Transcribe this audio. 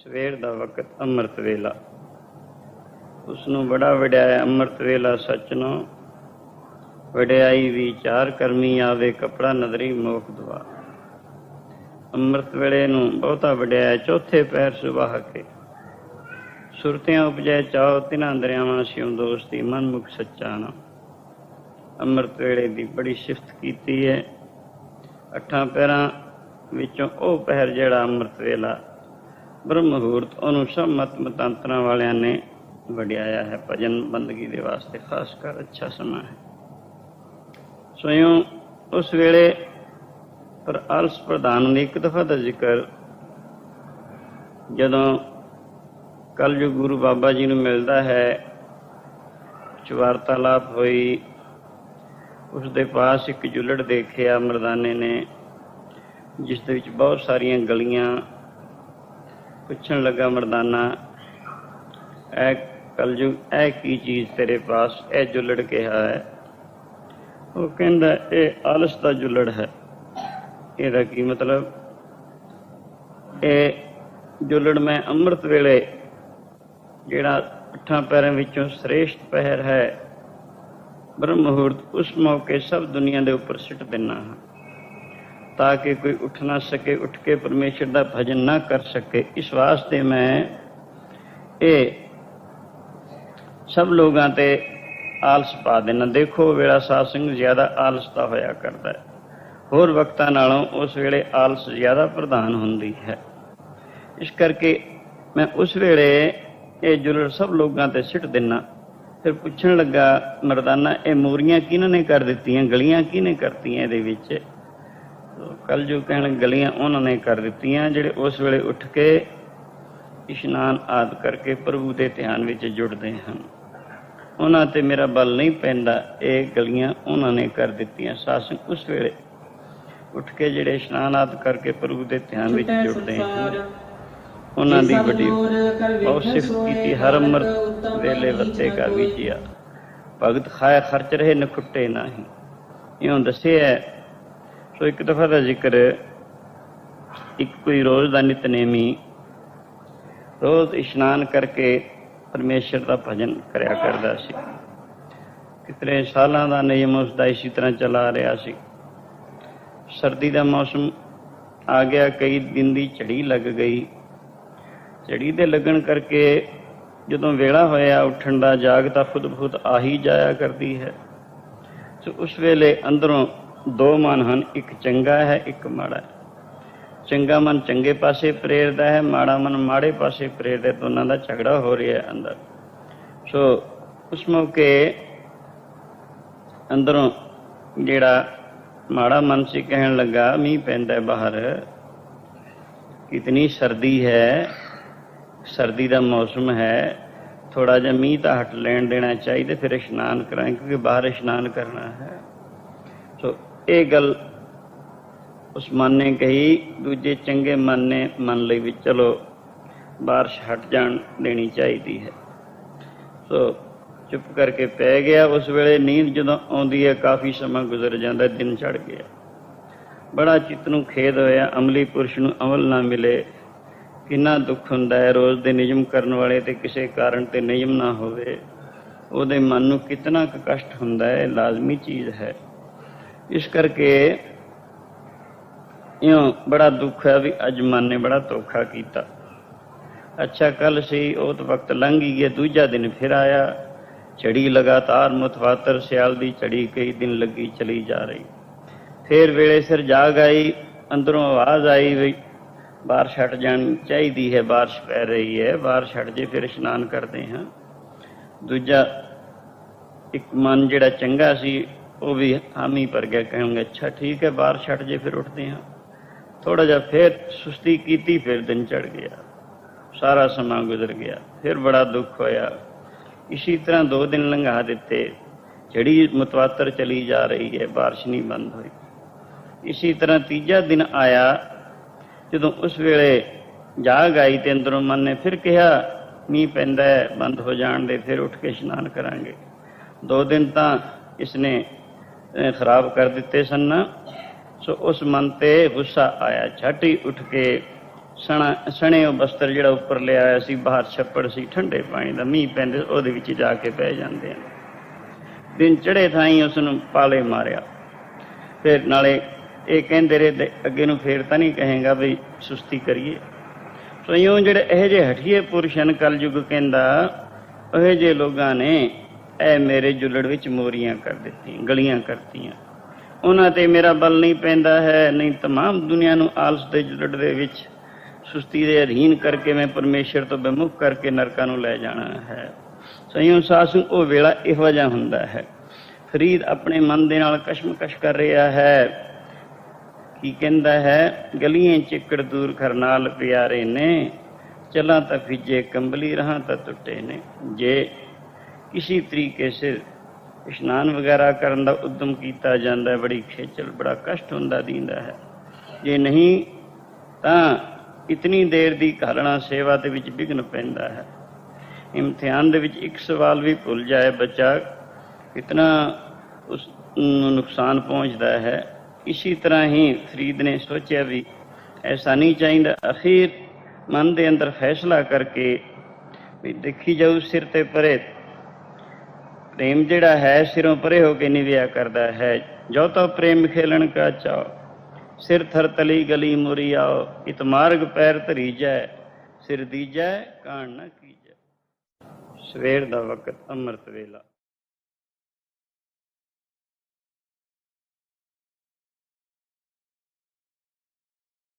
ਸਵੇਰ ਦਾ ਵਕਤ ਅੰਮ੍ਰਿਤ ਵੇਲਾ। ਉਸ ਨੂੰ ਬੜਾ ਵਡਿਆਇਆ ਅੰਮ੍ਰਿਤ ਵੇਲਾ ਸੱਚ ਨੂੰ। ਵਡਿਆਈ ਵਿਚਾਰ ਕਰਮੀ ਆਵੇ ਕਪੜਾ ਨਦਰੀ ਮੋਖ ਦਵਾ ਅੰਮ੍ਰਿਤ ਵੇਲੇ ਨੂੰ ਬਹੁਤਾ ਵਡਿਆਇਆ ਚੌਥੇ ਪੈਰ ਸੁਬਾਹ ਕੇ। ਸੁਰਤਿਆਂ ਉਪਜੈ ਚਾਉ ਤਿਨਾਂ ਦਰਿਆਵਾਂ ਸਿਉ ਦੋਸਤੀ ਮਨ ਮੁਖ ਸੱਚਾ ਨਾ ਅੰਮ੍ਰਿਤ ਵੇਲੇ ਦੀ ਬੜੀ ਸਿਫਤ ਕੀਤੀ ਹੈ ਅੱਠਾਂ ਪੈਰਾਂ ਵਿੱਚੋਂ ਉਹ ਪਹਿਰ ਜਿਹੜਾ ਅੰਮ੍ਰਿਤ ਵੇਲਾ ਬ੍ਰਹਮ ਮੁਹੂਰਤ ਉਹਨੂੰ ਸਭ ਮਤ ਮਤਾਂਤਰਾਂ ਵਾਲਿਆਂ ਨੇ ਵਡਿਆਇਆ ਹੈ। ਭਜਨ ਬੰਦਗੀ ਦੇ ਵਾਸਤੇ ਖਾਸ ਕਰ ਅੱਛਾ ਸਮਾਂ ਹੈ। ਸੋਇਓ ਉਸ ਵੇਲੇ ਪਰ ਅਲਸ ਪ੍ਰਧਾਨ ਨੇ ਇੱਕ ਦਫਾ ਦਾ ਜ਼ਿਕਰ ਜਦੋਂ ਕੱਲ ਜੋ ਗੁਰੂ ਬਾਬਾ ਜੀ ਨੂੰ ਮਿਲਦਾ ਹੈ ਕੁਛ ਵਾਰਤਾਲਾਪ ਹੋਈ ਉਸ ਦੇ ਪਾਸ ਇੱਕ ਜੁਲੜ ਦੇਖਿਆ, ਮਰਦਾਨੇ ਨੇ ਜਿਸ ਦੇ ਵਿੱਚ ਬਹੁਤ ਸਾਰੀਆਂ ਗਲੀਆਂ ਪੁੱਛਣ ਲੱਗਾ ਮਰਦਾਨਾ, ਐ ਕਲਯੁਗ, ਐ ਕੀ ਚੀਜ਼ ਤੇਰੇ ਪਾਸ? ਇਹ ਜੁਲੜ ਕਿਹਾ ਹੈ? ਉਹ ਕਹਿੰਦਾ, ਇਹ ਆਲਸ ਦਾ ਜੁਲੜ ਹੈ। ਇਹਦਾ ਕੀ ਮਤਲਬ? ਇਹ ਜੁਲੜ ਮੈਂ ਅੰਮ੍ਰਿਤ ਵੇਲੇ, ਜਿਹੜਾ ਅੱਠਾਂ ਪੈਰਾਂ ਵਿੱਚੋਂ ਸ੍ਰੇਸ਼ਟ ਪਹਿਰ ਹੈ ਬ੍ਰਹਮ ਮੁਹੂਰਤ ਉਸ ਮੌਕੇ ਸਭ ਦੁਨੀਆ ਦੇ ਉੱਪਰ ਸਿੱਟ ਦਿੰਨਾ ਹਾਂ। ਤਾਂ ਕਿ ਕੋਈ ਉੱਠ ਨਾ ਸਕੇ, ਉੱਠ ਕੇ ਪਰਮੇਸ਼ਰ ਦਾ ਭਜਨ ਨਾ ਕਰ ਸਕੇ। ਇਸ ਵਾਸਤੇ ਮੈਂ ਇਹ ਸਭ ਲੋਕਾਂ ਤੇ ਆਲਸ ਪਾ ਦੇਣਾ ਦੇਖੋ, ਵੇਲਾ ਸਾਧ ਸਿੰਘ ਜ਼ਿਆਦਾ ਆਲਸ ਹੋਇਆ ਕਰਦਾ ਹੈ। ਹੋਰ ਵਕਤਾਂ ਨਾਲੋਂ ਉਸ ਵੇਲੇ ਆਲਸ ਜ਼ਿਆਦਾ ਪ੍ਰਧਾਨ ਹੁੰਦੀ ਹੈ। ਇਸ ਕਰਕੇ ਮੈਂ ਉਸ ਵੇਲੇ ਇਹ ਜੁਲੜ ਸਭ ਲੋਕਾਂ ਤੇ ਸਿੱਟ ਦਿੰਨਾ ਫਿਰ ਪੁੱਛਣ ਲੱਗਾ, ਮਰਦਾਨਾ, ਇਹ ਮੋਰੀਆਂ ਕਿਹਨਾਂ ਨੇ ਕਰ ਦਿੱਤੀਆਂ, ਗਲੀਆਂ ਕਿਹਨੇ ਕਰਤੀਆਂ ਇਹਦੇ ਵਿੱਚ? ਕੱਲ ਜੋ ਕਹਿਣ ਗਲੀਆਂ ਉਹਨਾਂ ਨੇ ਕਰ ਦਿੱਤੀਆਂ ਜਿਹੜੇ ਉਸ ਵੇਲੇ ਉੱਠ ਕੇ ਇਸ਼ਨਾਨ ਆਦ ਕਰਕੇ ਪ੍ਰਭੂ ਦੇ ਧਿਆਨ ਵਿੱਚ ਜੁੜਦੇ ਹਨ। ਉਹਨਾਂ ਤੇ ਮੇਰਾ ਬਲ ਨਹੀਂ ਪੈਂਦਾ ਇਹ ਗਲੀਆਂ ਉਹਨਾਂ ਨੇ ਕਰ ਦਿੱਤੀਆਂ। ਸਾਸਨ ਉਸ ਵੇਲੇ ਉੱਠ ਕੇ ਜਿਹੜੇ ਇਸ਼ਨਾਨ ਆਦ ਕਰਕੇ ਪ੍ਰਭੂ ਦੇ ਧਿਆਨ ਵਿੱਚ ਜੁੜਦੇ ਹਨ ਉਹਨਾਂ ਦੀ ਵੱਡੀ ਬਹੁਤ ਸਿਫਤ ਕੀਤੀ ਹਰ ਅੰਮ੍ਰਿਤ ਵੇਲੇ ਵੱਤੇ ਕਾ ਵਿਚਿਆ ਭਗਤ ਖਾਇਆ ਖਰਚ ਰਹੇ ਨਖੁੱਟੇ ਨਹੀਂ। ਇਉਂ ਦੱਸਿਆ ਸੋ ਇੱਕ ਦਫਾ ਦਾ ਜ਼ਿਕਰ ਇੱਕ ਕੋਈ ਰੋਜ਼ ਦਾ ਨਿਤਨੇਮੀ ਰੋਜ਼ ਇਸ਼ਨਾਨ ਕਰਕੇ ਪਰਮੇਸ਼ਰ ਦਾ ਭਜਨ ਕਰਿਆ ਕਰਦਾ ਸੀ। ਕਿਤਨੇ ਸਾਲਾਂ ਦਾ ਨਿਯਮ ਉਸ ਦਾ ਇਸੇ ਤਰ੍ਹਾਂ ਚਲਾ ਰਿਹਾ ਸੀ। ਸਰਦੀ ਦਾ ਮੌਸਮ ਆ ਗਿਆ, ਕਈ ਦਿਨ ਦੀ ਝੜੀ ਲੱਗ ਗਈ। ਝੜੀ ਦੇ ਲੱਗਣ ਕਰਕੇ ਜਦੋਂ ਵੇਲਾ ਹੋਇਆ, ਉੱਠਣ ਦਾ ਜਾਗ ਤਾਂ ਖੁਦ ਖੁਦ ਆ ਹੀ ਜਾਇਆ ਕਰਦੀ ਹੈ। ਸੋ ਉਸ ਵੇਲੇ ਅੰਦਰੋਂ ਦੋ ਮਨ ਹਨ, ਇੱਕ ਚੰਗਾ ਹੈ, ਇੱਕ ਮਾੜਾ ਹੈ। ਚੰਗਾ ਮਨ ਚੰਗੇ ਪਾਸੇ ਪ੍ਰੇਰਦਾ ਹੈ, ਮਾੜਾ ਮਨ ਮਾੜੇ ਪਾਸੇ ਪ੍ਰੇਰਦਾ ਦੋਨਾਂ ਦਾ ਝਗੜਾ ਹੋ ਰਿਹਾ ਹੈ ਅੰਦਰ। ਸੋ, ਉਸ ਮੌਕੇ ਅੰਦਰੋਂ ਜਿਹੜਾ ਮਾੜਾ ਮਨ ਸੀ ਕਹਿਣ ਲੱਗਾ, ਮੀਂਹ ਪੈਂਦਾ ਹੈ ਬਾਹਰ। ਇਤਨੀ ਸਰਦੀ ਹੈ, ਸਰਦੀ ਦਾ ਮੌਸਮ ਹੈ। ਥੋੜਾ ਜਿਹਾ ਮੀਂਹ ਤਾਂ ਹਟ ਲੈਣ ਦੇਣਾ ਚਾਹੀਦਾ, ਫਿਰ ਇਸ਼ਨਾਨ ਕਰਾਂ ਕਿਉਂਕਿ ਬਾਹਰ ਇਸ਼ਨਾਨ ਕਰਨਾ ਹੈ। ਸੋ ਇਹ ਗੱਲ ਉਸ ਨੇ ਕਹੀ, ਦੂਜੇ ਚੰਗੇ ਮਨ ਨੇ ਮੰਨ ਲਈ ਵੀ ਚਲੋ ਬਾਰਿਸ਼ ਹਟ ਜਾਣ ਦੇਣੀ ਚਾਹੀਦੀ ਹੈ। ਸੋ ਚੁੱਪ ਕਰਕੇ ਪੈ ਗਿਆ। ਉਸ ਵੇਲੇ ਨੀਂਦ ਜਦੋਂ ਆਉਂਦੀ ਹੈ, ਕਾਫੀ ਸਮਾਂ ਗੁਜ਼ਰ ਜਾਂਦਾ, ਦਿਨ ਚੜ ਗਿਆ। ਬੜਾ ਚਿੱਤ ਨੂੰ ਖੇਦ ਹੋਇਆ, ਅਮਲੀ ਪੁਰਸ਼ ਨੂੰ ਅਮਲ ਨਾ ਮਿਲੇ। ਕਿੰਨਾ ਦੁੱਖ ਹੁੰਦਾ ਹੈ, ਰੋਜ਼ ਦੇ ਨਿਯਮ ਕਰਨ ਵਾਲੇ ਤੇ ਕਿਸੇ ਕਾਰਨ ਤੇ ਨਿਯਮ ਨਾ ਹੋਵੇ। ਉਹਦੇ ਮਨ ਨੂੰ ਕਿੰਨਾ ਕੁ ਕਸ਼ਟ ਹੁੰਦਾ ਹੈ, ਲਾਜ਼ਮੀ ਚੀਜ਼ ਹੈ। ਇਸ ਕਰਕੇ ਇਉਂ ਬੜਾ ਦੁੱਖ ਹੈ ਵੀ ਅੱਜ ਮਨ ਨੇ ਬੜਾ ਧੋਖਾ ਕੀਤਾ। ਅੱਛਾ ਕੱਲ ਸੀ ਉਹ ਤਾਂ ਵਕਤ ਲੰਘ ਹੀ ਗਿਆ, ਦੂਜਾ ਦਿਨ ਫਿਰ ਆਇਆ। ਝੜੀ ਲਗਾਤਾਰ ਮੁਤਵਾਤਰ, ਸਿਆਲ ਦੀ ਝੜੀ ਕਈ ਦਿਨ ਲੱਗੀ ਚਲੀ ਜਾ ਰਹੀ। ਫਿਰ ਵੇਲੇ ਸਿਰ ਜਾਗ ਆਈ, ਅੰਦਰੋਂ ਆਵਾਜ਼ ਆਈ ਵੀ ਬਾਰਿਸ਼ ਹਟ ਜਾਣੀ ਚਾਹੀਦੀ ਹੈ, ਬਾਰਿਸ਼ ਪੈ ਰਹੀ ਹੈ, ਬਾਰਿਸ਼ ਹਟ ਜੇ ਫਿਰ ਇਸ਼ਨਾਨ ਕਰਦੇ ਹਾਂ। ਦੂਜਾ ਇੱਕ ਮਨ ਜਿਹੜਾ ਚੰਗਾ ਸੀ ਉਹ ਵੀ ਹਾਮੀ ਭਰ ਗਿਆ ਕਹਾਂਗੇ ਅੱਛਾ ਠੀਕ ਹੈ ਬਾਰਿਸ਼ ਹਟ ਜੇ ਫਿਰ ਉੱਠਦੇ ਹਾਂ ਥੋੜਾ ਜਿਹਾ ਫਿਰ ਸੁਸਤੀ ਕੀਤੀ ਫਿਰ ਦਿਨ ਚੜ ਗਿਆ ਸਾਰਾ ਸਮਾਂ ਗੁਜ਼ਰ ਗਿਆ ਫਿਰ ਬੜਾ ਦੁੱਖ ਹੋਇਆ ਇਸੇ ਤਰ੍ਹਾਂ ਦੋ ਦਿਨ ਲੰਘਾ ਦਿੱਤੇ ਜਿਹੜੀ ਮਤਵਾਤਰ ਚਲੀ ਜਾ ਰਹੀ ਹੈ ਬਾਰਿਸ਼ ਨਹੀਂ ਬੰਦ ਹੋਈ ਇਸੇ ਤਰ੍ਹਾਂ ਤੀਜਾ ਦਿਨ ਆਇਆ ਜਦੋਂ ਉਸ ਵੇਲੇ ਜਾਗ ਆਈ ਤੇ ਅੰਦਰੋਂ ਮਨ ਨੇ ਫਿਰ ਕਿਹਾ ਮੀਂਹ ਪੈਂਦਾ ਹੈ ਬੰਦ ਹੋ ਜਾਣ ਦੇ ਫਿਰ ਉੱਠ ਕੇ ਇਸ਼ਨਾਨ ਕਰਾਂਗੇ ਦੋ ਦਿਨ ਤਾਂ ਇਸਨੇ ਅਹ, ਖਰਾਬ ਕਰ ਦਿੱਤੇ ਸਨ। ਸੋ ਉਸ ਮਨ ਤੇ ਗੁੱਸਾ ਆਇਆ। ਝਟ ਉੱਠ ਕੇ ਸਣਾ ਸਣੇ ਉਹ ਬਸਤਰ ਜਿਹੜਾ ਉੱਪਰ ਲਿਆ ਹੋਇਆ ਸੀ, ਬਾਹਰ ਛੱਪੜ ਸੀ, ਠੰਡੇ ਪਾਣੀ ਦਾ ਮੀਂਹ ਪੈਂਦੇ ਉਹਦੇ ਵਿੱਚ ਜਾ ਕੇ ਪੈ ਜਾਂਦੇ ਹਨ। ਦਿਨ ਚੜੇ ਥਾਈ ਉਸ ਨੂੰ ਪਾਲੇ ਮਾਰਿਆ। ਫਿਰ ਨਾਲੇ ਇਹ ਕਹਿੰਦੇ ਰਹੇ, ਅੱਗੇ ਨੂੰ ਫੇਰ ਤਾਂ ਨਹੀਂ ਕਹੇਗਾ ਵੀ ਸੁਸਤੀ ਕਰੀਏ। ਸੋ ਇਉਂ ਜਿਹੜੇ ਇਹ ਜੇ ਹਠੀਏ ਪੁਰਸ਼ਨ ਕਲਯੁਗ ਕਹਿੰਦਾ, ਉਹ ਜੇ ਲੋਕਾਂ ਨੇ ਇਹ ਮੇਰੇ ਜੁਲੜ ਵਿੱਚ ਮੋਰੀਆਂ ਕਰ ਦਿੱਤੀਆਂ ਗਲੀਆਂ ਕਰਤੀਆਂ ਉਹਨਾਂ ਤੇ ਮੇਰਾ ਬਲ ਨਹੀਂ ਪੈਂਦਾ ਹੈ ਨਹੀਂ तमाम ਦੁਨੀਆ ਨੂੰ ਆਲਸ ਦੇ ਜੁਲੜ ਦੇ ਵਿੱਚ ਸੁਸਤੀ ਦੇ ਅਧੀਨ ਕਰਕੇ ਮੈਂ ਪਰਮੇਸ਼ਰ ਤੋਂ ਬੇਮੁਖ ਕਰਕੇ ਨਰਕਾਂ ਨੂੰ ਲੈ ਜਾਣਾ ਹੈ ਸਈਓ ਸਾਸੂ ਉਹ ਵੇਲਾ ਇਹੋ ਜਿਹਾ ਹੁੰਦਾ ਹੈ ਫਰੀਦ ਆਪਣੇ ਮਨ ਦੇ ਨਾਲ ਕਸ਼ਮਕਸ਼ ਕਰ ਰਿਹਾ ਹੈ ਕੀ ਕਹਿੰਦਾ ਹੈ ਗਲੀਆਂ ਚਿੱਕੜ ਦੂਰ ਕਰਨਾਲ ਪਿਆਰੇ ਨੇ ਚਲਾਂ ਤਾਂ ਫਿੱਜੇ ਕੰਬਲੀ ਰਹਾ ਤਾਂ ਟੁੱਟੇ ਨੇ ਜੇ ਕਿਸੇ ਤਰੀਕੇ ਸੇ ਇਸ਼ਨਾਨ ਵਗੈਰਾ ਕਰਨ ਦਾ ਉਦਮ ਕੀਤਾ ਜਾਂਦਾ ਹੈ, ਬੜੀ ਖੇਚਲ, ਬੜਾ ਕਸ਼ਟ ਹੁੰਦਾ ਦੀਂਦਾ ਹੈ। ਜੇ ਨਹੀਂ, ਤਾਂ ਇਤਨੀ ਦੇਰ ਦੀ ਘਾਲਣਾ ਸੇਵਾ ਦੇ ਵਿੱਚ ਵਿਘਨ ਪੈਂਦਾ ਹੈ। ਇਮਤਿਹਾਨ ਦੇ ਵਿੱਚ ਇੱਕ ਸਵਾਲ ਵੀ ਭੁੱਲ ਜਾਏ ਬੱਚਾ, ਕਿਤਨਾ ਉਸ ਨੂੰ ਨੁਕਸਾਨ ਪਹੁੰਚਦਾ ਹੈ। ਇਸੇ ਤਰ੍ਹਾਂ ਹੀ ਫਰੀਦ ਨੇ ਸੋਚਿਆ ਵੀ ਐਸਾ ਨਹੀਂ ਚਾਹੀਦਾ। ਅਖੀਰ ਮਨ ਦੇ ਅੰਦਰ ਫੈਸਲਾ ਕਰਕੇ ਵੀ ਦੇਖੀ ਜਾਊ ਸਿਰ ਤੇ ਪਰੇ ਪ੍ਰੇਮ ਜਿਹੜਾ ਹੈ, ਸਿਰੋਂ ਪਰੇ ਹੋ ਕੇ ਨਿਵਿਆ ਕਰਦਾ ਹੈ। ਜੋ ਤੋ ਪ੍ਰੇਮ ਖੇਲਣ ਕਾ ਚਾਓ ਸਿਰ ਥਰ ਤਲੀ ਗਲੀ ਮੁਰੀ ਆਓ ਇਤ ਮਾਰਗ ਪੈਰ ਧਰੀ ਜੈ ਸਿਰ ਦੀਜੈ, ਕਾਣ ਨਾ ਕੀਜੈ। ਸਵੇਰ ਦਾ ਵਕਤ, ਅੰਮ੍ਰਿਤ ਵੇਲਾ।